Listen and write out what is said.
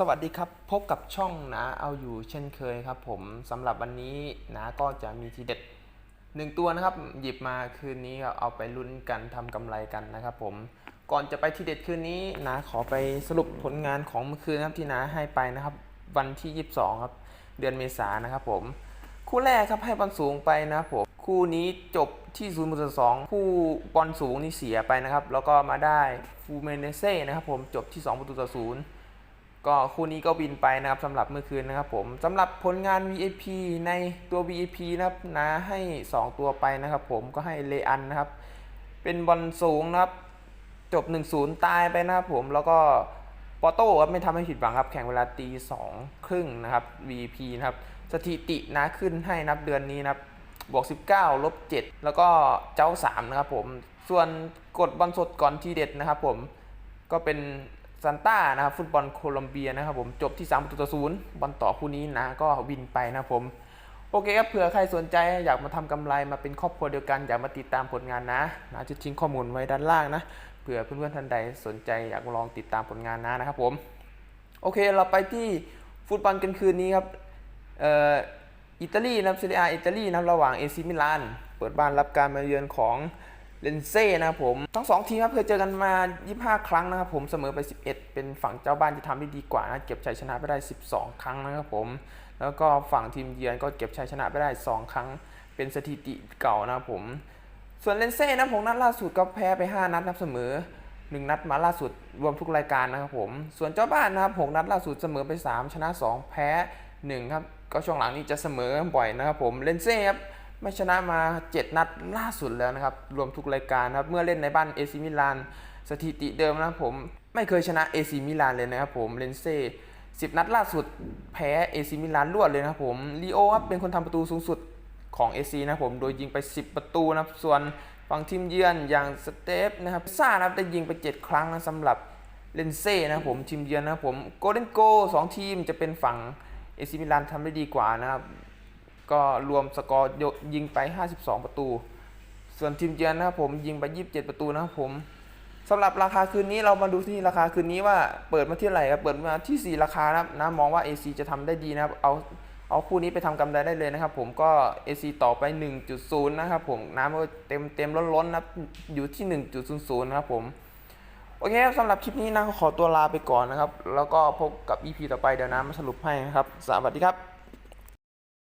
สวัสดีครับพบกับช่องนะเอาอยู่เช่นเคยครับผมสำหรับวันนี้นะก็จะมีทีเด็ดหนึ่งตัวนะครับ หยิบมาคืนนี้เอาไปลุ้นกันทำกำไรกันนะครับผมก่อนจะไปทีเด็ดคืนนี้นะขอไปสรุปผลงานของเมื่อคืนนะครับที่นะให้ไปนะครับ วันที่ 22 ครับ เดือนเมษายนนะครับผม คู่แรกครับให้บอลสูงไปนะผมคู่นี้จบที่0ูนย์สองคู่บอลสูงนี่เสียไปนะครับ แล้วก็มาได้ฟูเมเนเซ่นะครับผมจบที่2ประตูต่อศูนย์ ก็คู่นี้ก็บินไปนะครับสำหรับเมื่อคืนนะครับผมสำหรับผลงาน VIP ในตัว VIP นะครับนะให้ 2 ตัวไปนะครับ ผมก็ให้เลอันนะครับ เป็นบอลสูงนะครับ จบ 1-0 ตายไปนะครับผมแล้วก็ปอโต้ครับไม่ทำให้ผิดหวังครับแข่งเวลาตีสองครึ่งนะครับ VIP นะครับสถิตินะขึ้นให้นับเดือนนี้นะครับบวก 19 ลบ 7 แล้วก็เจ้า 3 นะครับผม ส่วนกดบอลสดก่อนทีเด็ดนะครับผมก็เป็น ซันต้านะครับฟุตบอลโคลอมเบียนะครับผมจบที่3ประตูต่อศูนย์บอลต่อคู่นี้นะก็วินไปนะผมโอเคครับเผื่อใครสนใจอยากมาทำกำไรมาเป็นครอบครัวเดียวกัน อยากมาติดตามผลงานนะนะจะทิ้งข้อมูลไว้ด้านล่างนะเผื่อเพื่อนๆท่านใดสนใจอยากมาลองติดตามผลงานนะนะครับผมโอเคเราไปที่ฟุตบอลกันคืนนี้ครับเอ่ออิตาลีนะครับซีเรียอิตาลีนะระหว่างเอซิมิลานเปิดบ้านรับการมาเยือนของ เลนเซ่นะครับผมทั้งสองทีมครับเคยเจอกันมา 25 ครั้งนะครับผมเสมอไป 11 เป็นฝั่งเจ้าบ้านที่ทำได้ดีกว่านะเก็บชัยชนะไปได้ 12 ครั้งนะครับผม แล้วก็ฝั่งทีมเยือนก็เก็บชัยชนะไปได้ 2 ครั้ง เป็นสถิติเก่านะครับผม ส่วนเลนเซ่นะผมนัดล่าสุดก็แพ้ไป 5 นัดนับเสมอ 1 นัดมาล่าสุดรวมทุกรายการนะครับผม ส่วนเจ้าบ้านนะครับ6นัดล่าสุดเสมอไป 3 ชนะ 2 แพ้ 1 ครับ ก็ช่วงหลังนี้จะเสมอบ่อยนะครับผมเลนเซ่ครับ ไม่ชนะมา 7 นัดล่าสุดแล้วนะครับ รวมทุกรายการนะครับ เมื่อเล่นในบ้านเอซิมิลาน สถิติเดิมนะครับผม ไม่เคยชนะเอซิมิลานเลยนะครับผม เลนเซ่10 นัดล่าสุดแพ้เอซิมิลานรวดเลยนะครับผมลีโอครับเป็นคนทำประตูสูงสุดของเอซีนะครับผม โดยยิงไป 10 ประตูนะครับ ส่วนฝั่งทีมเยือนอย่างสเตฟนะครับซ่านะครับได้ยิงไป 7 ครั้งนะสำหรับเลนเซ่นะครับผมทีมเยือนนะครับผมโกลเด้นโกสองทีมจะเป็นฝั่งเอซิมิลานทำได้ดีกว่านะครับ ก็รวมสกอร์ยิงไป 52 ประตู ส่วนทีมเยือนนะครับผมยิงไป 27 ประตูนะครับผมสำหรับราคาคืนนี้เรามาดูที่ราคาคืนนี้ว่าเปิดมาที่ไหร่ครับเปิดมาที่ 4 ราคานะครับนะมองว่า AC จะทำได้ดีนะครับเอาเอาคู่นี้ไปทำกำไรได้เลยนะครับ ผมก็ AC ต่อไป 1.0 นะครับผมน้ำเต็มเต็มล้นๆนะอยู่ที่ 1.00นะครับผมโอเคครับสำหรับคลิปนี้นะขอตัวลาไปก่อนนะครับ แล้วก็พบกับ EP ต่อไปเดี๋ยวน้ำมาสรุปให้นะครับ สวัสดีครับ